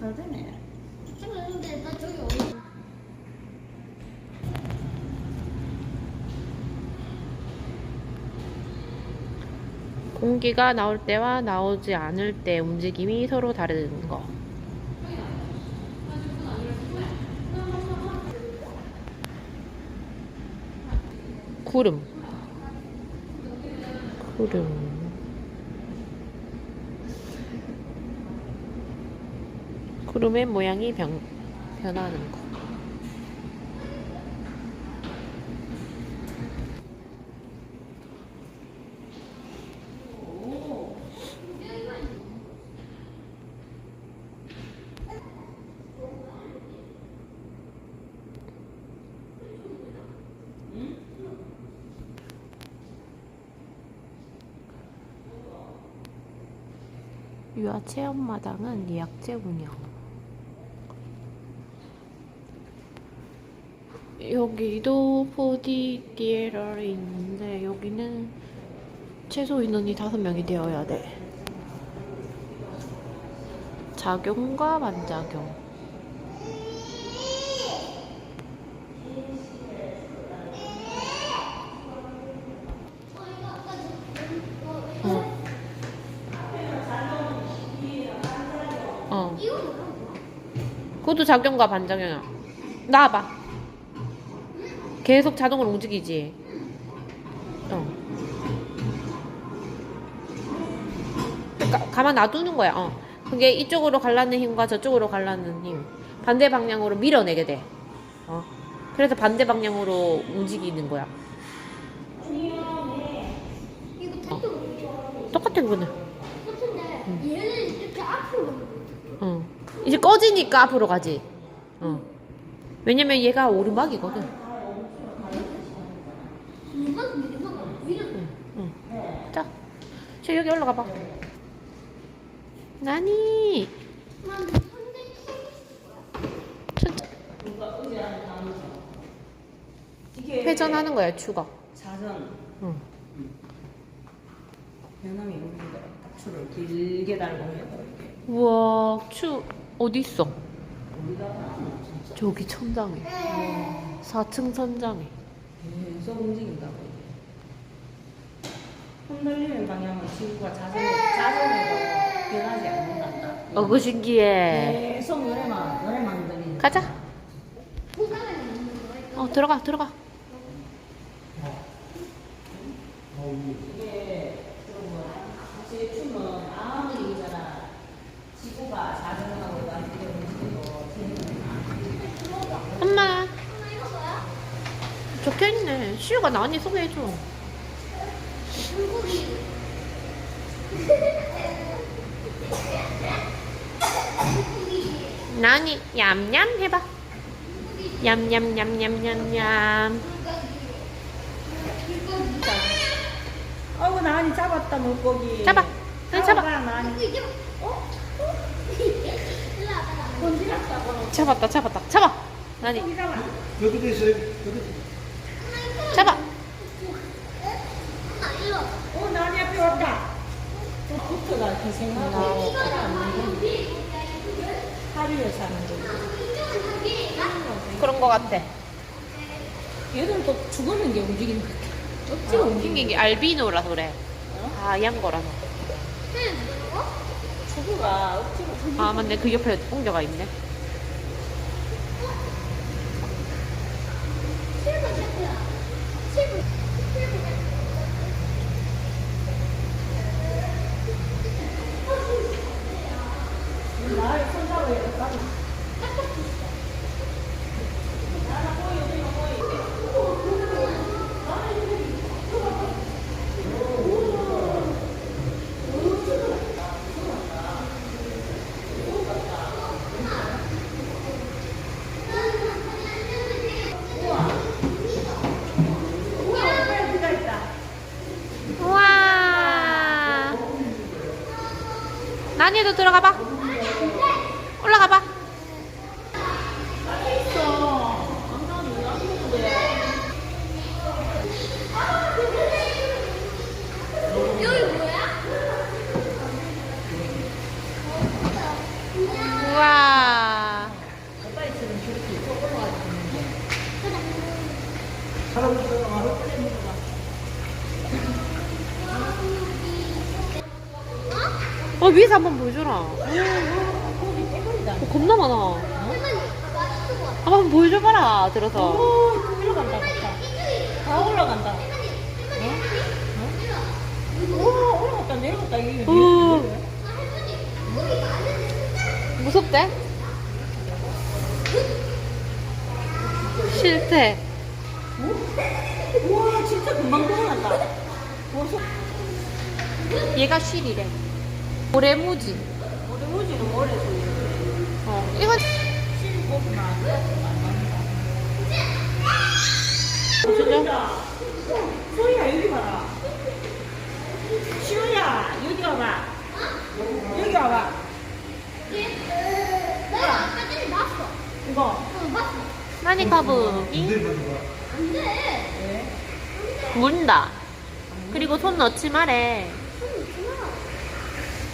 잘 되네. 근데 나 저기 어디? 공기가 나올 때와 나오지 않을 때 움직임이 서로 다른 거. 구름. 구름. 구름의 모양이 변, 변하는 거. 유아 체험마당은 예약제 운영. 여기도 4D DLR이 있는데 여기는 최소 인원이 5명이 되어야 돼. 작용과 반작용. 어. 어. 그것도 작용과 반작용이야. 나와봐. 계속 자동으로 움직이지. 어. 가, 가만 놔두는 거야. 어. 그게 이쪽으로 갈라는 힘과 저쪽으로 갈라는 힘. 반대 방향으로 밀어내게 돼. 어. 그래서 반대 방향으로 움직이는 거야. 이거 택도 똑같아, 그거는. 같은데 얘는 이렇게 앞으로 가는 거. 어. 이제 꺼지니까 앞으로 가지. 어. 왜냐면 얘가 오르막이거든. 이만큼 이만큼 위로. 응. 자, 저 여기 올라가 봐. 나니. 이게 회전하는 거야, 추가. 자전 응. 변함이 여기다 딱추를 길게 달고 해서 이렇게 우와, 추 어디 있어? 어디다가 저기 천장에. 4층 천장에. 계속 움직인다고 이게 흔들리는 방향은 지구가 자전 자전으로 변하지 않는단다. 어그 신기해. 계속 노래만 노래만 흔들리는. 가자. 어, 들어가, 들어가. 이게 그러면 사실 춤은 아무리 이잖아 지구가 자전하고 나한테 움직이고 엄마, 엄마 이거 뭐야? 적혀 있네. 시우가 나니 소개해줘. 물고기. 나니, 얌얌 해봐. 얌얌얌얌얌얌. 아이고 나니 잡았다 물고기. 잡아. 응, 잡아. 나니. 어? 잡았다, 잡았다, 잡아. 나니. 여기도 있어요. 여기. 잡아. 어 나니 앞에 왔다. 또 붙어가 희생하고 하루에 사는 거. 그런 거 같아. 얘는 또 죽었는 게 움직이는 거 같아. 억지로 움직이는 생긴 게 알비노라서 그래. 하얀 거라서. 주부가 억지로 아, 맞네. 그 옆에 옮겨가 있네. 안에도 들어가 봐. 올라가 봐. 와. 사람 위에서 한번 보여줘라. 어, 겁나 많아. 한번 보여줘봐라 들어서. 오, 올라간다, 좋다. 다 올라간다. 오, 올라갔다, 내려갔다. 이게 오. 무섭대? 싫대. 우와, 진짜 금방 돌아간다. 얘가 쉬리래. 모래무지. 우리 우지는 오래 소리. 어, 이건. 진짜 소희야, 여기 봐라. 시우야, 여기 와봐. 여기 와봐. 내가 아까 전에 봤어. 이거. 어, 봤어. 무대 가져가. 안 돼. 네. 문다. 그리고 손 넣지 말래.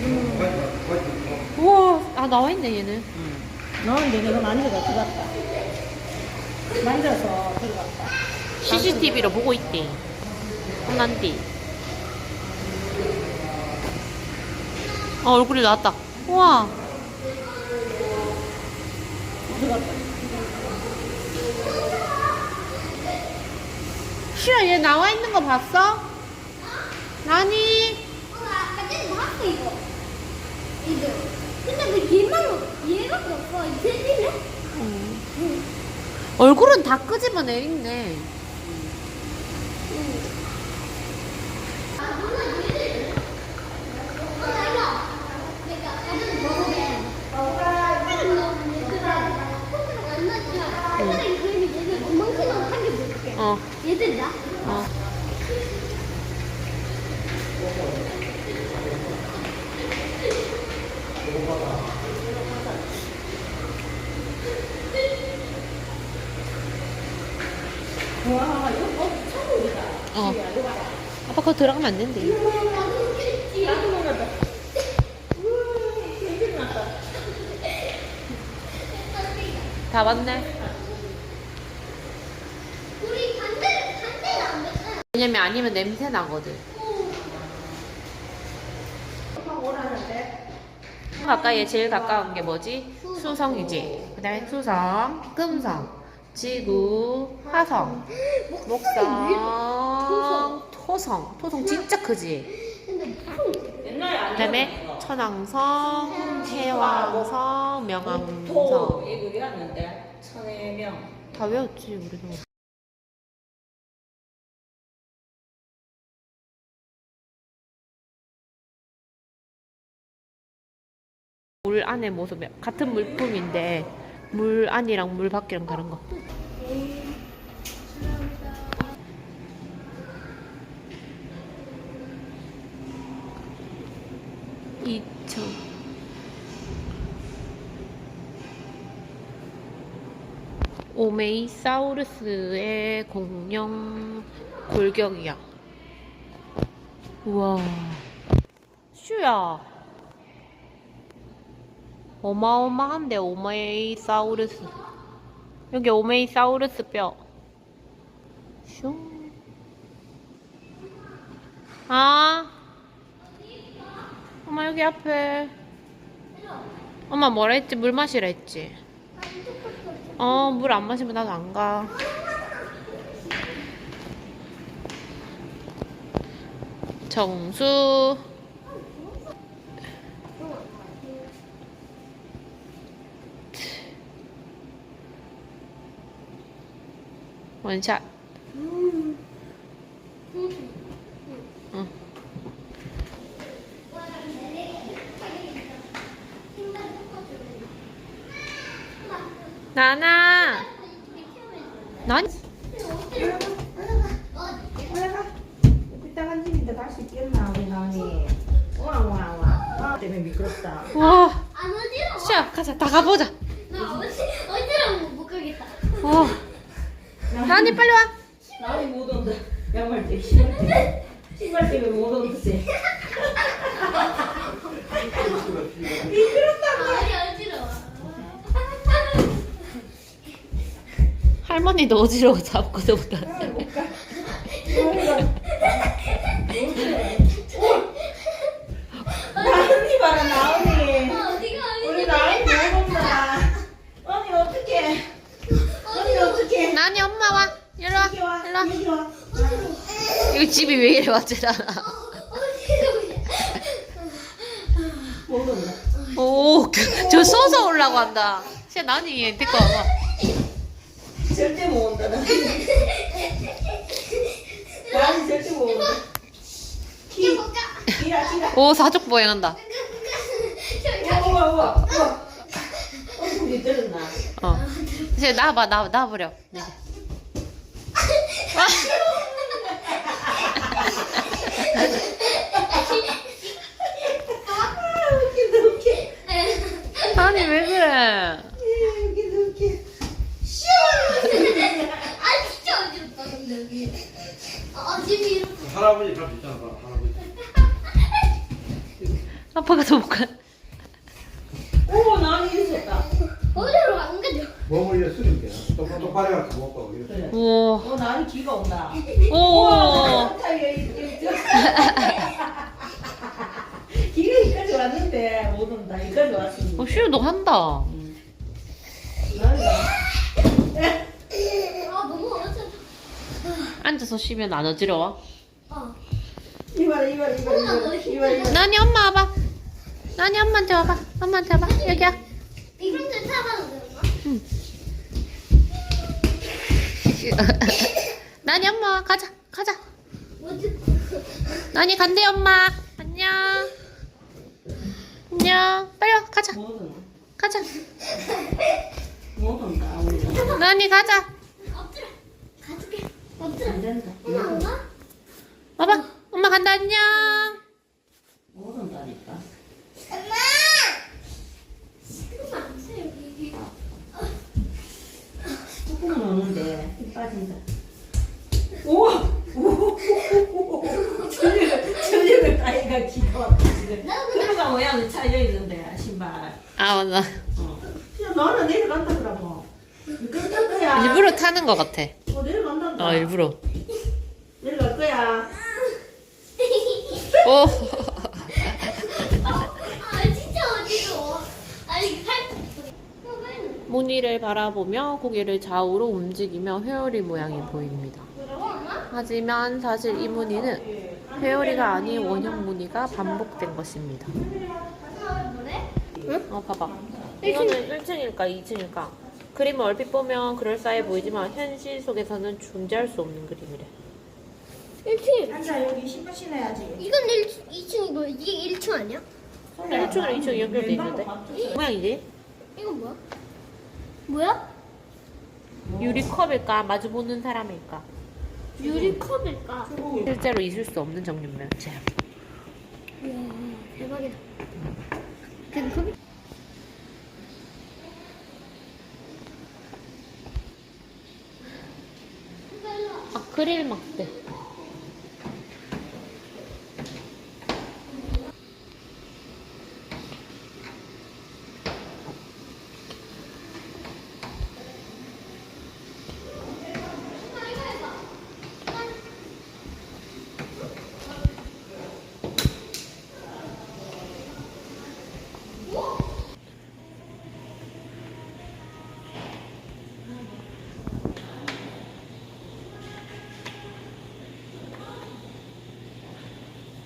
가져가, 가져가. 우와, 아 나와 있네 얘는. 너는 내가 만져가 들어갔다. 만져서 들어갔다. CCTV로 보고 있대. 혼난디. 어 얼굴이 나왔다. 우와. 들어갔다. 싫어 얘 나와 있는 거 봤어? 아니. 어, 아까 전에 봤어, 이거. 이거. 얼굴은 다 끄집어 누나 얘들. 어, 넣은 얘들아. 숟가락 안 넣었잖아. 숟가락이 그림이 얘들 도망치는 한개 볼게. 어, 얘들이다. 어. 와, 이거 어. 어. 봐라. 아빠 그거 들어가면 안 된대. 났다. 다 봤네. 우리 반대를 반대를 안 됐어. 왜냐면 아니면 냄새 나거든. 가까이에 제일 가까운 게 뭐지? 수성이지. 그 다음에 수성, 금성, 지구, 화성, 목성, 토성. 토성 진짜 크지? 옛날에. 그 다음에 천왕성, 해왕성, 토, 명왕성. 이거 외웠는데. 천의 명. 다 외웠지, 우리도. 물 안의 모습, 같은 물품인데, 물 안이랑 물 밖이랑 다른 거. 이천. 오메이사우루스의 공룡 골격이야. 우와. 슈야. 어마어마한데, 오메이사우루스. 여기 오메이사우루스 뼈. 슝. 아. 엄마, 여기 앞에. 엄마 뭐라 했지? 물 마시라 했지? 어, 물 안 마시면 나도 안 가. 정수. 원샷. 응. 나나. 난 때문에 미끄럽다. 와. 안 어지러워. 가자 다 가보자. 나 어지 어지러워 못 가겠다. 와. 나니 빨리 와. 나은이 못 온다. 양말 때, 신발 때. 신발 때문에 못 온다지. 아니 어지러워. 할머니도 어지러워 잡고서부터. 와. 이거 집이 왜 이래 왔잖아. 오, 그, 저 서서 올라고 한다. 진짜 나니 얘 데리고 와봐. 절대 못 온다. 나. 나는 절대 못 온다. 오, 사족 보행한다. 우와 우와 우와. 들었나? 어. 이제. 네. 아 웃긴다 웃겨. 아니, 왜 그래? 할아버지 있잖아 할아버지 아빠가 더 볼까? 오 나는 있었다. 어디로 안 가죠? 몸을 이제 쓰는 게 똑바로 똑바로 해갖고 못 가고 오, 어 나는 기가 온다. 오. 기가 여기까지 왔는데 못 온다. 여기까지 왔습니다. 어, 쉬우도 한다. 아 너무 어지럽다 앉아서 쉬면 안 어지러워? 어 이봐라 이봐라 이봐라 이봐라 이봐라 이봐라. 나니 엄마 와봐. 나니 엄마한테 와봐. 엄마한테 와봐. 여기야. 이런 데 타봐도 되나? 나니 엄마 가자. 가자. 나니 간대 엄마. 안녕. 안녕. 빨리 와. 가자. 가자. 나니 가자. 엎드려 가줄게 엎드려 안 된다. 엄마 엄마 와봐. 엄마 간다. 안녕. 엄마 시끄러면 안돼 여기 조금은 오는데 힘 빠진다. 우와! 우와! 저녁을, 저녁을 따위가 기가 지금. 그러가 모양이 차여 있는데 신발. 아 맞아. 어. 그냥 너는 내려간다 그러고. 그럴 거야. 일부러 타는 것 같아. 어 내려간단다. 어 일부러. 내려갈 거야. 오. 아 진짜 어지러워 아니 팔 어, 빨리 무늬를 바라보며 고개를 좌우로 움직이며 회오리 모양이 보입니다. 하지만 사실 이 무늬는 회오리가 아닌 원형 무늬가 반복된 것입니다. 아 뭐래? 어 봐봐. 이거는 1층일까 2층일까? 그림을 얼핏 보면 그럴싸해 보이지만 현실 속에서는 존재할 수 없는 그림이래. 1층 앉아 여기 신발 신어야지. 이건 1, 2층이고 이게 1층 아니야? 1층이랑 2층 연결돼 있는데? 모양이지? 이건 뭐야? 뭐야? 유리컵일까? 마주보는 사람일까? 유리컵일까? 실제로 있을 수 없는 종류 면체. 우와 대박이다 유리컵이? 아크릴 막대.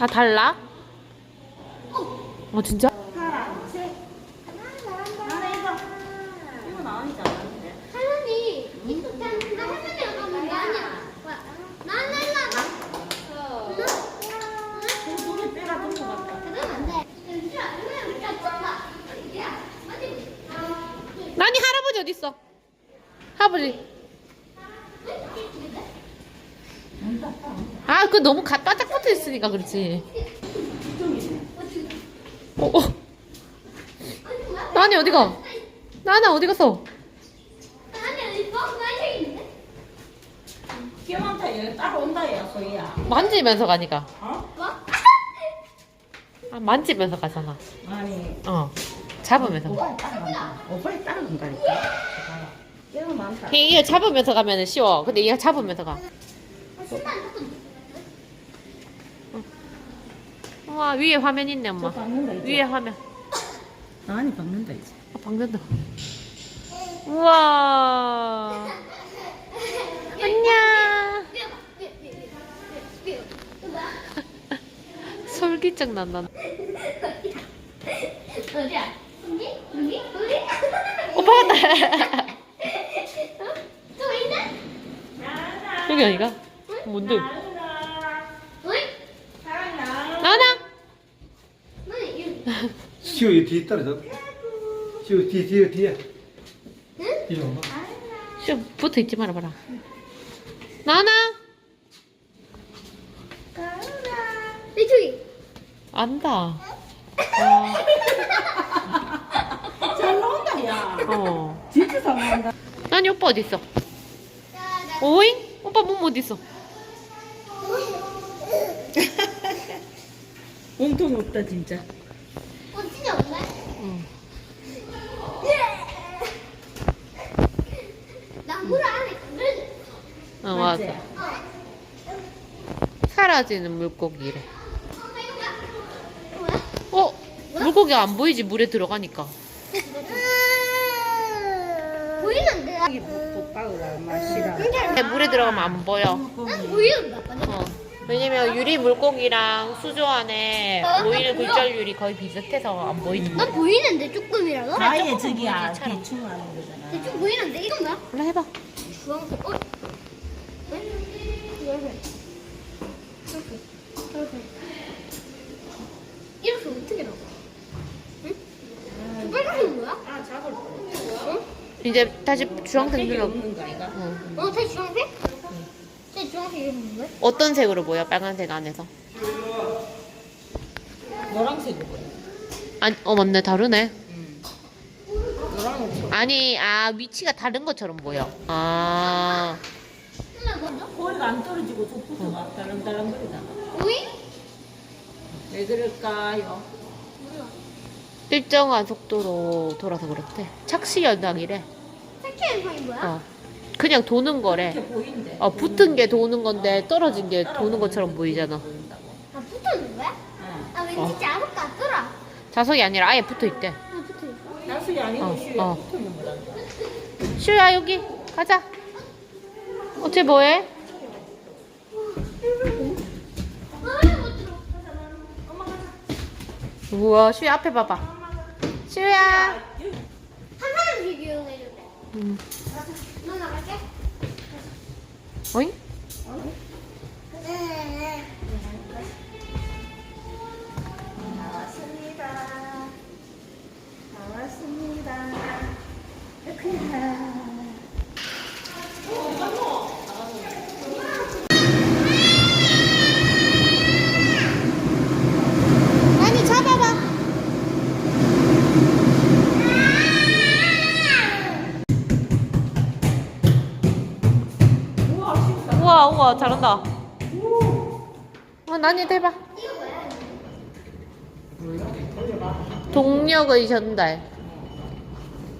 다 달라? 어 진짜? 이거 나오지 않았는데. 할머니 이거 나 할머니랑 가면 나냐? 나는 일로 와봐 손에 빼가 들고 갔다. 그러면 안돼 진짜 할머니랑 짝짝다 야 어디 나니 할아버지 어디 있어? 할아버지. 아, 그 너무 가, 바짝 있으니까 그렇지. 어, 어. 나니 어디 가? 나나 어디 갔어? 이거 많다. 여기 따라온다 야 소희야. 만지면서 가니까. 어? 뭐? 아, 만지면서 가잖아. 아니. 어. 잡으면서. 오빠에 따라간다. 오빠에 따라간다니까. 기가 많다. 이게 잡으면서 가면 쉬워. 근데 얘가 잡으면서 가. 어, 우 와 위에 화면 있네 저 엄마. 박는다 이제. 위에 화면. 아니 박는다 이제. 아, 박는다. 우와. 안녕. 솔깃장 난다. 어디야? 여기? 여기? 여기? 오빠 왔다. 어? 또 있나? 여기 아니가? 뭔데? 어이? 나나. 너네 여기. 시우 이 뒤에 떨어져. 시우 뒤에 뒤에 뒤에. 응? 이리 와봐. 좀 붙어 있지 말아 봐라. 나나. 이쪽이. 안다. 아, 잘 나온다 야. 어. 진짜 잘 나온다. 나니 오빠 어디 있어? 오잉? 오빠 몸 어디 있어? 몸통 없다 진짜. 어. 응. 나무를 안에 그늘. 어? 맞아. 어. 사라지는 물고기래. 어? 물고기 안 보이지 물에 들어가니까. 보이는데? 이게 못박으라 맛이라. 근데 물에 들어가면 안 보여. 난 보이는데. 어. 왜냐면 유리 물고기랑 수조 안에 오일 굴절률이 거의 비슷해서 안 보이지. 난 보이는데 조금이라도? 아예 저기야. 대충 하는 거잖아. 대충 보이는데 이건가? 올라 해봐. 주황색. 어? 왜? 이렇게. 이렇게. 이렇게. 이렇게 어떻게 나와? 응? 저 빨간색 뭐야? 아 거. 어? 이제 다시 주황색 게 눌러. 없는 거 아이가? 어. 어, 제 주황색? 뭐야? 어떤 색으로 보여? 빨간색 안에서? 노란색으로 보여. 아니, 어 맞네 다르네. 노란색. 아니 아 위치가 다른 것처럼 보여. 아? 거리가 안 떨어지고 저 붙어가 달랑달랑거리잖아. 오이? 왜 그럴까요? 일정한 속도로 돌아서 그렇대. 착시 현상이래. 색깔 현상이 뭐야? 어. 그냥 도는 거래. 이렇게 보인대. 어 붙은 게 도는 건데 떨어진 게 도는 것처럼 보이잖아. 아, 붙어있는 거야? 응. 아, 왠지 자석 같더라. 자석이 아니라 아예 붙어 있대. 아, 붙어있어. 나수이 아니고 어, 슈에 어. 붙어 있는 거다. 슈야 여기 가자. 어째 뭐해? 우와 슈야 앞에 봐봐. 슈야. 한 사람씩 이용해야 돼. 음. 너 나갈게. 어잉? 네. 나왔습니다. 나왔습니다. 아니, 우와 잘한다. 와 난이 대박. 동력의 전달.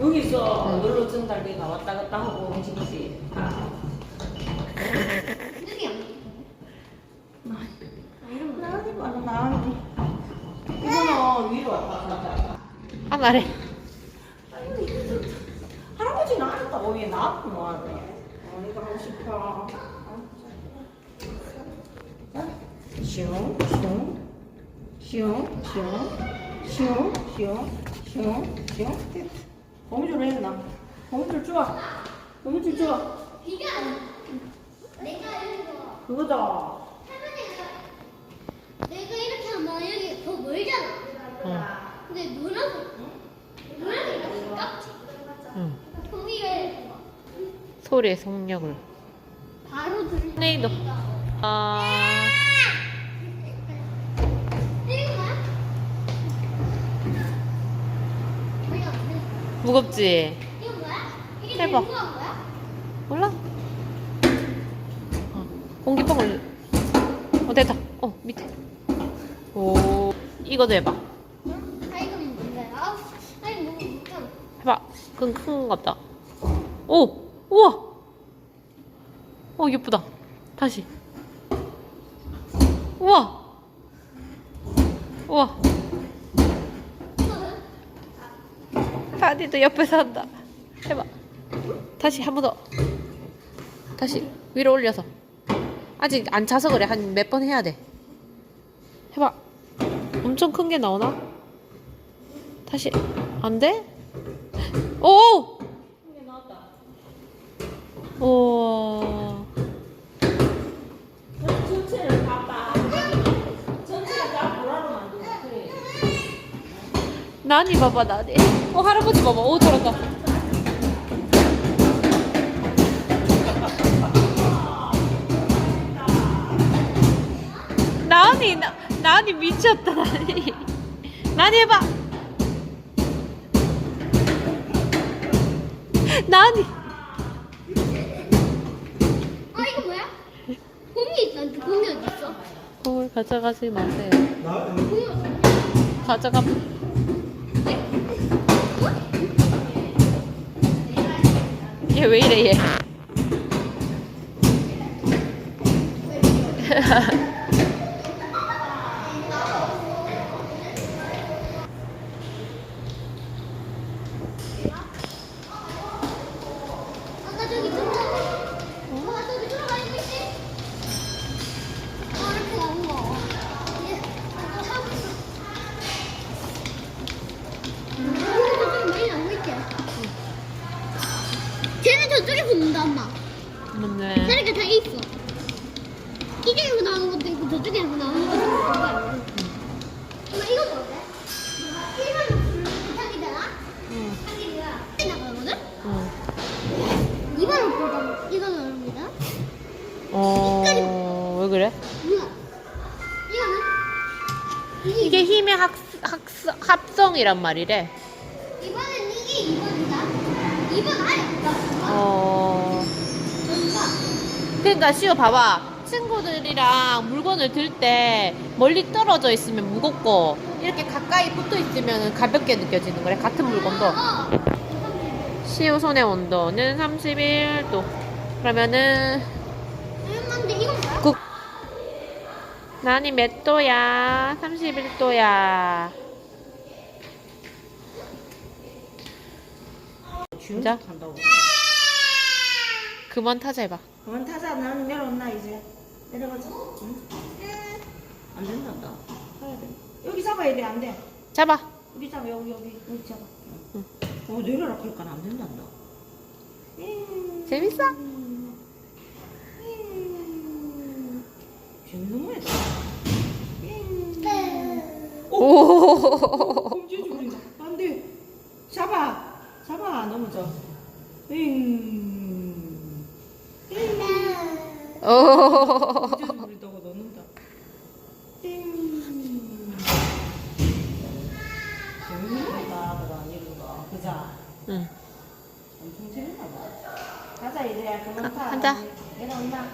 여기서 놀러 전달기가 왔다 갔다 하고 움직이지. 이거는 위로 왔다 갔다. 아 말해. 할아버지 나왔다고 왜 뭐하래? 어, 이거 하고 싶어. 슝, 슝, 슝, 슝, 슝, 슝, 슝, 슝. 됐다. 고무줄 했나? 고무줄 줘. 고무줄 줘. 비가 내가 이거 그거다. 내가 이렇게 하면 여기 더 멀잖아. 응. 근데 노란색 노란색이. 응. 소리의 속력을. 바로 들리. 네이도. 아 이거 뭐야? 뭐야? 무겁지. 이거 뭐야? 이게 제일. 무거운 거야? 몰라? 어, 공기방울. 어 됐다. 어 밑에. 오 이거도 해봐. 응? 아 이건 뭔데? 아, 아니 뭐 좀. 해봐. 그건 큰것 같다. 오 우와. 어 예쁘다. 다시. 우와. 우와. 파디도 옆에서 한다. 해봐. 다시 한 번 더. 다시 위로 올려서. 아직 안 차서 그래. 한 몇 번 해야 돼. 해봐. 엄청 큰 게 나오나? 다시. 안 돼? 오! 이 나니 봐봐, 나니. 어, 할아버지 봐봐. 오, 저런다. 나니, 나, 나니 미쳤다, 나니. 나니 해봐. 나니. 아 이거 뭐야? 공이 있었는데 공이 어디 있어? 공을 가져가지 마세요. 나 공이 어디? 가져가. 얘왜 이래, 이게, 힘의 합, 합, 합성이란 말이래. 이번엔 이게 2번이다. 2번 아예 없다. 어. 그러니까 시오 봐봐. 친구들이랑 물건을 들 때 멀리 떨어져 있으면 무겁고 이렇게 가까이 붙어 있으면 가볍게 느껴지는 거래. 같은 물건도. 어. 시오 손의 온도는 31도. 그러면은 뭐야? 국 난이 몇 도야? 31도야. 진짜? 그만 타자 해봐. 그만 타자. 나는 내려온나 이제. 내려가자. 응? 안 된단다. 해야 돼. 여기 잡아야 돼. 안 돼. 잡아. 여기 잡아. 여기 여기 여기 잡아. 응. 어 내려라 그러니까 안 된단다. 재밌어? 거야. 오. 꼼지지 부린다. 안 돼. 잡아. 잡아. 넘어져. 응. 오. 꼼지지 부린다고 넣는다. 띵. 재밌는 거다. 그다 이런 거. 그자. 응. 엄청 재밌나 봐. 가자 이제 그만 가- 타. 가자. 내려온다.